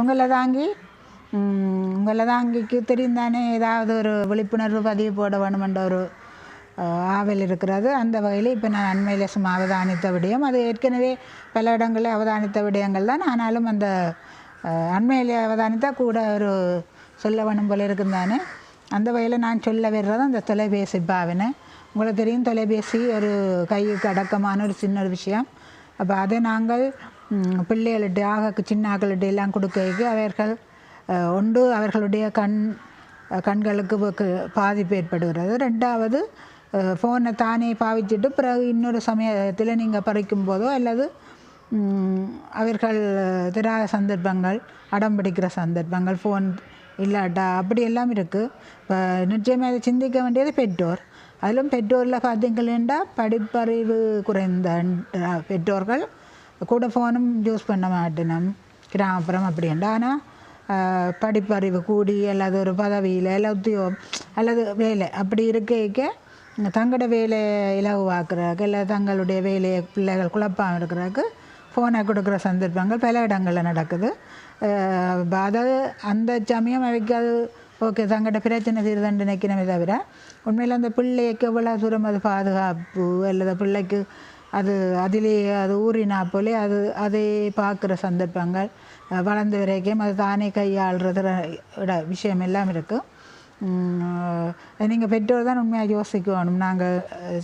உங்களை தாங்கி உங்களை தாங்கிக்கு தெரியும் தானே ஏதாவது ஒரு விழிப்புணர்வு பதிவு போட வேணுமென்ற ஒரு ஆவல் இருக்கிறது. அந்த வகையில் இப்போ நான் அண்மையில் சும்மா அவதானித்த விடயம். அது ஏற்கனவே பல இடங்களில் அவதானித்த விடயங்கள் தான். ஆனாலும் அந்த அண்மையில் அவதானித்தா கூட ஒரு சொல்ல வேணும் போல இருக்கும் தானே அந்த வகையில் நான் சொல்ல வர்றது அந்த தொலைபேசி பாவனை. உங்களுக்கு தெரியும் தொலைபேசி ஒரு கைக்கு அடக்கமான ஒரு சின்ன ஒரு விஷயம். அப்போ அதை நாங்கள் பிள்ளைகளுடைய ஆக சின்னாக்கள்கிட்ட எல்லாம் கொடுக்க அவர்கள் ஒன்று அவர்களுடைய கண் கண்களுக்கு பாதிப்பு ஏற்படுகிறது. ரெண்டாவது ஃபோனை தானே பாவிச்சிட்டு பிறகு இன்னொரு சமயத்தில் நீங்கள் பறிக்கும் போதோ அல்லது அவர்கள் திராத சந்தர்ப்பங்கள் அடம் பிடிக்கிற சந்தர்ப்பங்கள் ஃபோன் இல்லாட்டா அப்படி எல்லாம் இருக்குது இப்போ நிச்சயமாக இதை சிந்திக்க வேண்டியது பெற்றோர். அதிலும் பெற்றோரில் பார்த்தீங்கன்னா படிப்பறிவு குறைந்த பெற்றோர்கள் கூட ஃபோனும் யூஸ் பண்ண மாட்டேனும். கிராமப்புறம் அப்படின்ட்டு ஆனால் படிப்பறிவு கூடி அல்லது ஒரு பதவியில் இல்லை உத்தியோகம் அல்லது வேலை அப்படி இருக்க தங்களோட வேலையை இலகுவாக்குறதுக்கு இல்லை தங்களுடைய வேலையை பிள்ளைகள் குழப்பாமல் இருக்கிறதுக்கு ஃபோனை கொடுக்குற சந்தர்ப்பங்கள் பல இடங்களில் நடக்குது. அதாவது அந்த சமயம் அவைக்கு அது ஓகே தங்கள்கிட்ட பிரச்சனை தீர்தண்டு நினைக்கணுமே தவிர உண்மையில் அந்த பிள்ளைக்கு எவ்வளோ தூரம் அது பாதுகாப்பு அல்லது பிள்ளைக்கு அது அதிலே அது ஊறினா போலே அது அதை பார்க்குற சந்தர்ப்பங்கள் வளர்ந்து வளர்ந்த வரைக்கும் அது தானே கையாளுறது விட விஷயம் எல்லாம் இருக்குது நீங்கள் பெற்றோர் தான் உண்மையாக யோசிக்கணும். நாங்கள்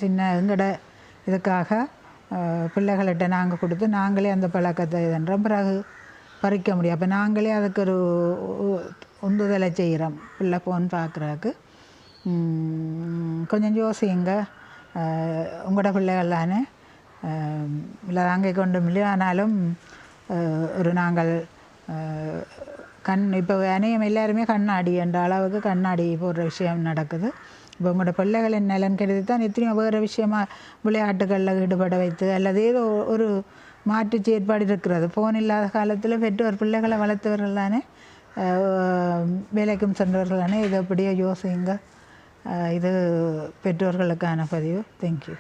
சின்ன எங்கட இதுக்காக பிள்ளைகள்கிட்ட நாங்கள் கொடுத்து நாங்களே அந்த பழக்கத்தை இதுன்றோம் பிறகு பறிக்க முடியும். அப்போ நாங்களே அதுக்கு ஒரு உந்துதலை செய்கிறோம் பிள்ளை ஃபோன் பார்க்குறதுக்கு. கொஞ்சம் யோசிங்க உங்களோட பிள்ளைகள் தானே? இல்லை அங்கே கொண்டு இல்லையோ ஆனாலும் ஒரு நாங்கள் கண் இப்போ அநேகம் எல்லாருமே கண்ணாடி என்ற அளவுக்கு கண்ணாடி போடுற விஷயம் நடக்குது இப்போ உங்களோட பிள்ளைகளின் நலன் கருதி தான் எத்தனையோ வேறு விஷயமா விளையாட்டுகளில் ஈடுபட வைத்து அல்லது ஏதோ ஒரு மாற்று செயற்பாடு இருக்கிறது ஃபோன் இல்லாத காலத்தில் பெற்றோர் பிள்ளைகளை வளர்த்தவர்கள் தானே வேலைக்கும் சென்றவர்கள் தானே இதை அப்படியே யோசிங்க இது பெற்றோர்களுக்கான பதிவு தேங்க்யூ